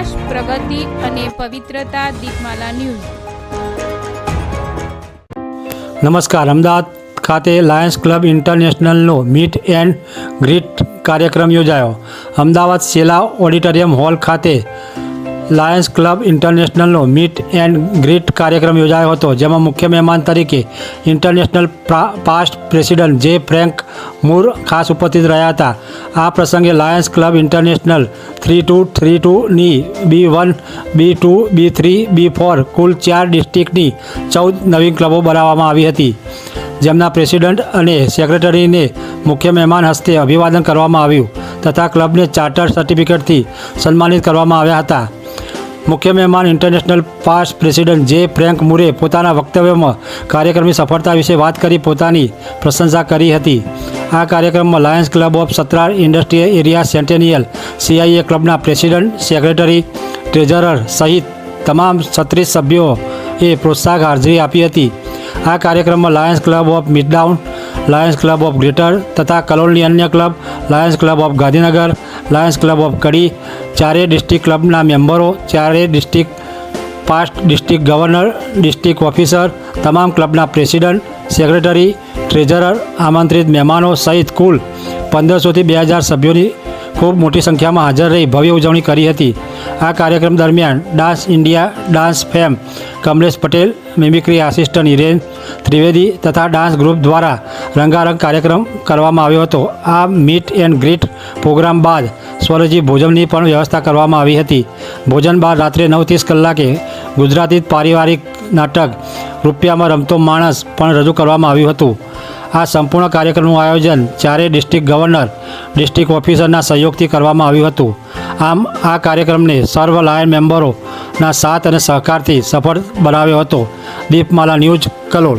વિકાસ પ્રગતિ અને પવિત્રતા દીપમાલા ન્યૂઝ. નમસ્કાર. અમદાવાદ ખાતે લાયન્સ ક્લબ ઇન્ટરનેશનલનો મીટ એન્ડ ગ્રીટ કાર્યક્રમ યોજાયો. અમદાવાદ શેલા ઓડિટોરિયમ હોલ ખાતે લાયન્સ ક્લબ ઇન્ટરનેશનલનો મીટ એન્ડ ગ્રીટ કાર્યક્રમ યોજાયો હતો, જેમાં મુખ્ય મહેમાન તરીકે international past president J Frank Moore ખાસ ઉપસ્થિત રહ્યા હતા. આ પ્રસંગે Lions Club International three two three ટુની B one B two B three B four કુલ ચાર ડિસ્ટ્રિક્ટની ચૌદ નવી ક્લબો બનાવવામાં આવી હતી. જેમના પ્રેસિડન્ટ અને સેક્રેટરીને મુખ્ય મહેમાન હસ્તે અભિવાદન કરવામાં આવ્યું, તથા ક્લબને ચાર્ટર સર્ટિફિકેટથી સન્માનિત કરવામાં આવ્યા હતા. મુખ્ય મહેમાન international past president J Frank Moore પોતાના વક્તવ્યમાં કાર્યક્રમની સફળતા વિશે વાત કરી પોતાની પ્રશંસા કરી હતી. આ કાર્યક્રમમાં લાયન્સ ક્લબ ઓફ સત્રાર ઇન્ડસ્ટ્રીયલ એરિયા સેન્ટેનિયલ સીઆઈએ ક્લબના પ્રેસિડન્ટ, સેક્રેટરી, ટ્રેઝરર સહિત તમામ છત્રીસ સભ્યોએ પ્રોત્સાહક હાજરી આપી હતી. આ કાર્યક્રમમાં Lions Club of Midtown Lions Club of Greater તથા કલોલની અન્ય club Lions Club of Gandhinagar Lions Club of Kadi, ચારેય ડિસ્ટ્રિક્ટ ક્લબના મેમ્બરો, ચારેય district past district governor district officer તમામ ક્લબના પ્રેસિડન્ટ સેક્રેટરી ટ્રેઝરર આમંત્રિત મહેમાનો સહિત કુલ પંદરસોથી બે હજાર સભ્યોની ખૂબ મોટી સંખ્યામાં હાજર રહી ભવ્ય ઉજવણી કરી હતી. આ કાર્યક્રમ દરમિયાન Dance India, Dance fame, Kamlesh Patel, mimicry assistant Hiren Trivedi તથા ડાન્સ ગ્રુપ દ્વારા રંગારંગ કાર્યક્રમ કરવામાં આવ્યો હતો. આ મીટ એન્ડ ગ્રીટ પ્રોગ્રામ બાદ સ્વરજી ભોજનની પણ વ્યવસ્થા કરવામાં આવી હતી. ભોજન બાદ રાત્રે નવ ત્રીસ કલાકે ગુજરાતી પારિવારિક નાટક રૂપિયામાં રમતો માણસ પણ રજૂ કરવામાં આવ્યું હતું. આ સંપૂર્ણ કાર્યક્રમનું આયોજન ચારેય ડિસ્ટ્રિક્ટ ગવર્નર, ડિસ્ટ્રિક્ટ ઓફિસરના સહયોગથી કરવામાં આવ્યું હતું. આમ, આ કાર્યક્રમને સર્વ લાયન મેમ્બરોના સાથ અને સહકારથી સફળ બનાવ્યો હતો. દીપમાલા ન્યૂઝ કલોલ.